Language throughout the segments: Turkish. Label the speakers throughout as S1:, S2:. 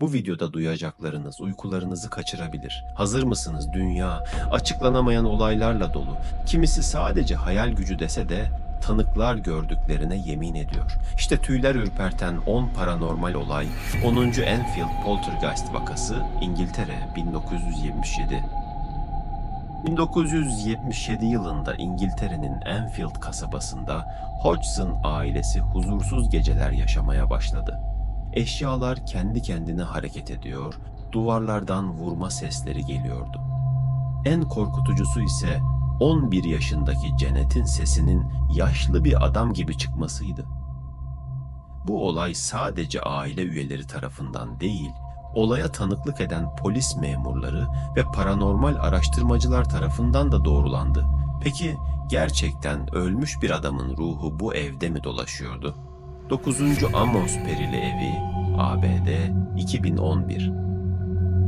S1: Bu videoda duyacaklarınız uykularınızı kaçırabilir. Hazır mısınız? Dünya açıklanamayan olaylarla dolu. Kimisi sadece hayal gücü dese de tanıklar gördüklerine yemin ediyor. İşte tüyler ürperten 10 paranormal olay, 10. Enfield Poltergeist vakası, İngiltere 1977. 1977 yılında İngiltere'nin Enfield kasabasında Hodgson ailesi huzursuz geceler yaşamaya başladı. Eşyalar kendi kendine hareket ediyor, duvarlardan vurma sesleri geliyordu. En korkutucusu ise 11 yaşındaki Janet'in sesinin yaşlı bir adam gibi çıkmasıydı. Bu olay sadece aile üyeleri tarafından değil, olaya tanıklık eden polis memurları ve paranormal araştırmacılar tarafından da doğrulandı. Peki gerçekten ölmüş bir adamın ruhu bu evde mi dolaşıyordu? 9. Amos Perili Evi, ABD, 2011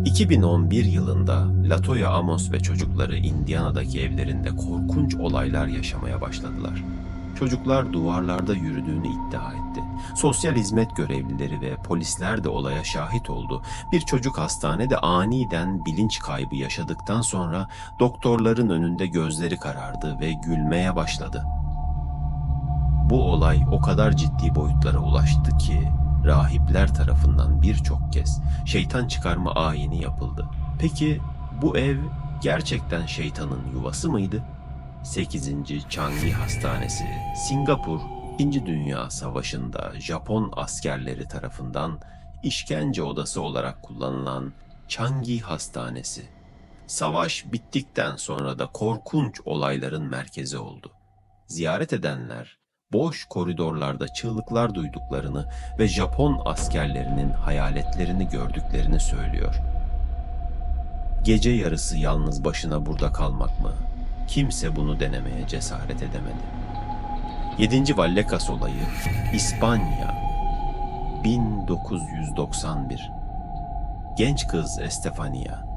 S1: 2011 yılında Latoya Amos ve çocukları Indiana'daki evlerinde korkunç olaylar yaşamaya başladılar. Çocuklar duvarlarda yürüdüğünü iddia etti. Sosyal hizmet görevlileri ve polisler de olaya şahit oldu. Bir çocuk hastanede aniden bilinç kaybı yaşadıktan sonra doktorların önünde gözleri karardı ve gülmeye başladı. Bu olay o kadar ciddi boyutlara ulaştı ki rahipler tarafından birçok kez şeytan çıkarma ayini yapıldı. Peki bu ev gerçekten şeytanın yuvası mıydı? 8. Changi Hastanesi, Singapur, İkinci Dünya Savaşı'nda Japon askerleri tarafından işkence odası olarak kullanılan Changi Hastanesi. Savaş bittikten sonra da korkunç olayların merkezi oldu. Ziyaret edenler boş koridorlarda çığlıklar duyduklarını ve Japon askerlerinin hayaletlerini gördüklerini söylüyor. Gece yarısı yalnız başına burada kalmak mı? Kimse bunu denemeye cesaret edemedi. 7. Vallecas olayı İspanya 1991 Genç kız Estefania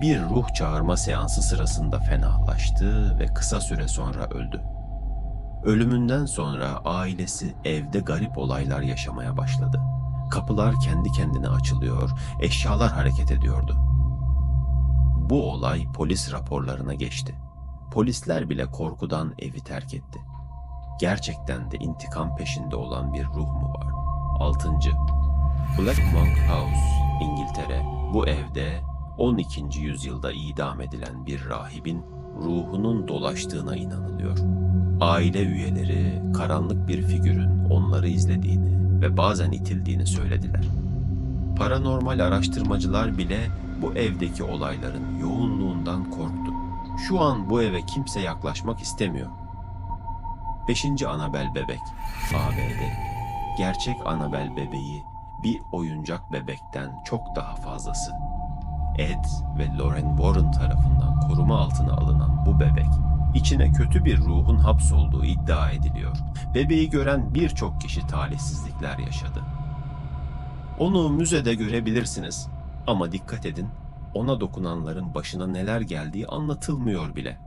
S1: bir ruh çağırma seansı sırasında fenalaştı ve kısa süre sonra öldü. Ölümünden sonra ailesi evde garip olaylar yaşamaya başladı. Kapılar kendi kendine açılıyor, eşyalar hareket ediyordu. Bu olay polis raporlarına geçti. Polisler bile korkudan evi terk etti. Gerçekten de intikam peşinde olan bir ruh mu var? 6. Black Monk House, İngiltere. Bu evde 12. yüzyılda idam edilen bir rahibin ruhunun dolaştığına inanılıyor. Aile üyeleri karanlık bir figürün onları izlediğini ve bazen itildiğini söylediler. Paranormal araştırmacılar bile bu evdeki olayların yoğunluğundan korktu. Şu an bu eve kimse yaklaşmak istemiyor. 5. Anabel bebek ABD Gerçek Anabel bebeği bir oyuncak bebekten çok daha fazlası. Ed ve Lauren Warren tarafından koruma altına alınan bu bebek içine kötü bir ruhun hapsolduğu iddia ediliyor. Bebeği gören birçok kişi talihsizlikler yaşadı. Onu müzede görebilirsiniz ama dikkat edin ona dokunanların başına neler geldiği anlatılmıyor bile.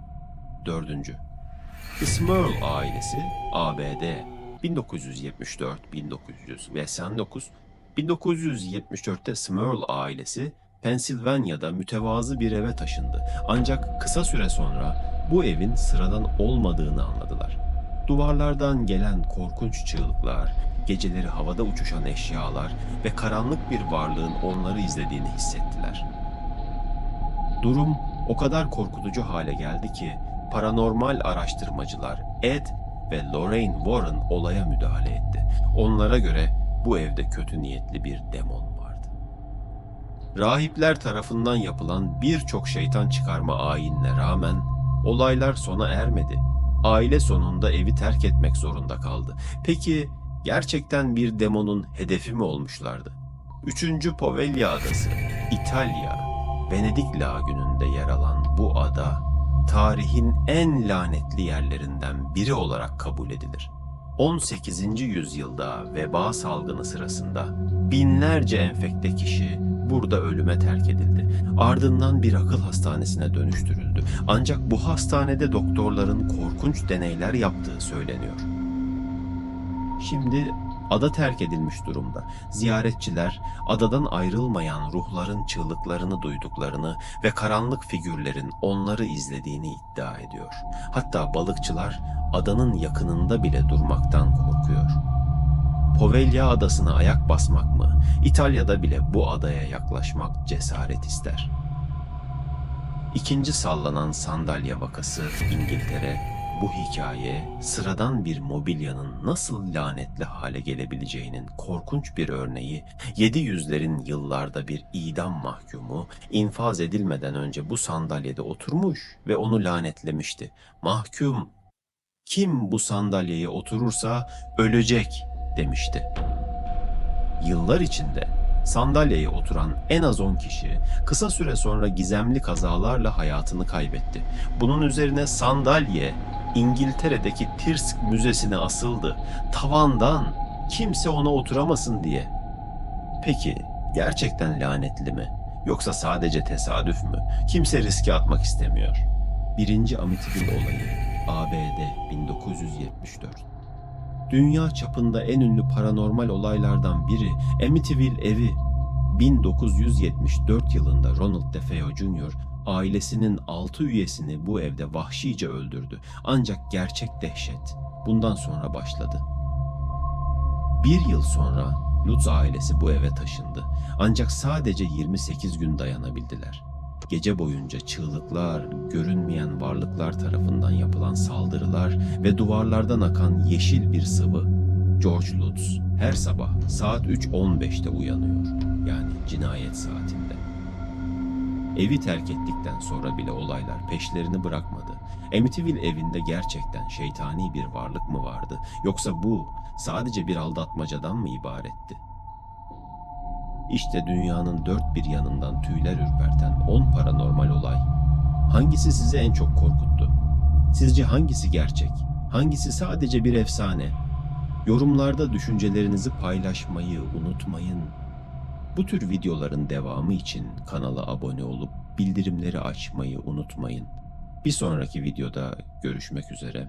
S1: Dördüncü. Smurl ailesi ABD 1974-1989 1974'te Smurl ailesi Pensilvanya'da mütevazı bir eve taşındı. Ancak kısa süre sonra bu evin sıradan olmadığını anladılar. Duvarlardan gelen korkunç çığlıklar, geceleri havada uçuşan eşyalar ve karanlık bir varlığın onları izlediğini hissettiler. Durum o kadar korkutucu hale geldi ki paranormal araştırmacılar Ed ve Lorraine Warren olaya müdahale etti. Onlara göre bu evde kötü niyetli bir demon. Rahipler tarafından yapılan birçok şeytan çıkarma ayinine rağmen olaylar sona ermedi. Aile sonunda evi terk etmek zorunda kaldı. Peki gerçekten bir demonun hedefi mi olmuşlardı? Üçüncü Poveglia Adası, İtalya, Venedik lagününde yer alan bu ada, tarihin en lanetli yerlerinden biri olarak kabul edilir. 18. yüzyılda veba salgını sırasında binlerce enfekte kişi burada ölüme terk edildi. Ardından bir akıl hastanesine dönüştürüldü. Ancak bu hastanede doktorların korkunç deneyler yaptığı söyleniyor. Şimdi Ada terk edilmiş durumda. Ziyaretçiler adadan ayrılmayan ruhların çığlıklarını duyduklarını ve karanlık figürlerin onları izlediğini iddia ediyor. Hatta balıkçılar adanın yakınında bile durmaktan korkuyor. Poveglia adasına ayak basmak mı? İtalya'da bile bu adaya yaklaşmak cesaret ister. İkinci sallanan sandalye vakası İngiltere bu hikaye sıradan bir mobilyanın nasıl lanetli hale gelebileceğinin korkunç bir örneği 700'lerin yıllarda bir idam mahkumu infaz edilmeden önce bu sandalyede oturmuş ve onu lanetlemişti. Mahkum kim bu sandalyeye oturursa ölecek demişti. Yıllar içinde sandalyeye oturan en az 10 kişi kısa süre sonra gizemli kazalarla hayatını kaybetti. Bunun üzerine sandalye İngiltere'deki Tirsk Müzesi'ne asıldı. Tavandan kimse ona oturamasın diye. Peki gerçekten lanetli mi? Yoksa sadece tesadüf mü? Kimse riske atmak istemiyor. Birinci Amityville olayı ABD 1974 Dünya çapında en ünlü paranormal olaylardan biri Amityville evi 1974 yılında Ronald DeFeo Jr. ailesinin 6 üyesini bu evde vahşice öldürdü. Ancak gerçek dehşet bundan sonra başladı. Bir yıl sonra Lutz ailesi bu eve taşındı. Ancak sadece 28 gün dayanabildiler. Gece boyunca çığlıklar, görünmeyen varlıklar tarafından yapılan saldırılar ve duvarlardan akan yeşil bir sıvı. George Lutz her sabah saat 3.15'te uyanıyor. Yani cinayet saatinde. Evi terk ettikten sonra bile olaylar peşlerini bırakmadı. Amityville evinde gerçekten şeytani bir varlık mı vardı yoksa bu sadece bir aldatmacadan mı ibaretti? İşte dünyanın dört bir yanından tüyler ürperten 10 paranormal olay. Hangisi sizi en çok korkuttu? Sizce hangisi gerçek? Hangisi sadece bir efsane? Yorumlarda düşüncelerinizi paylaşmayı unutmayın. Bu tür videoların devamı için kanala abone olup bildirimleri açmayı unutmayın. Bir sonraki videoda görüşmek üzere.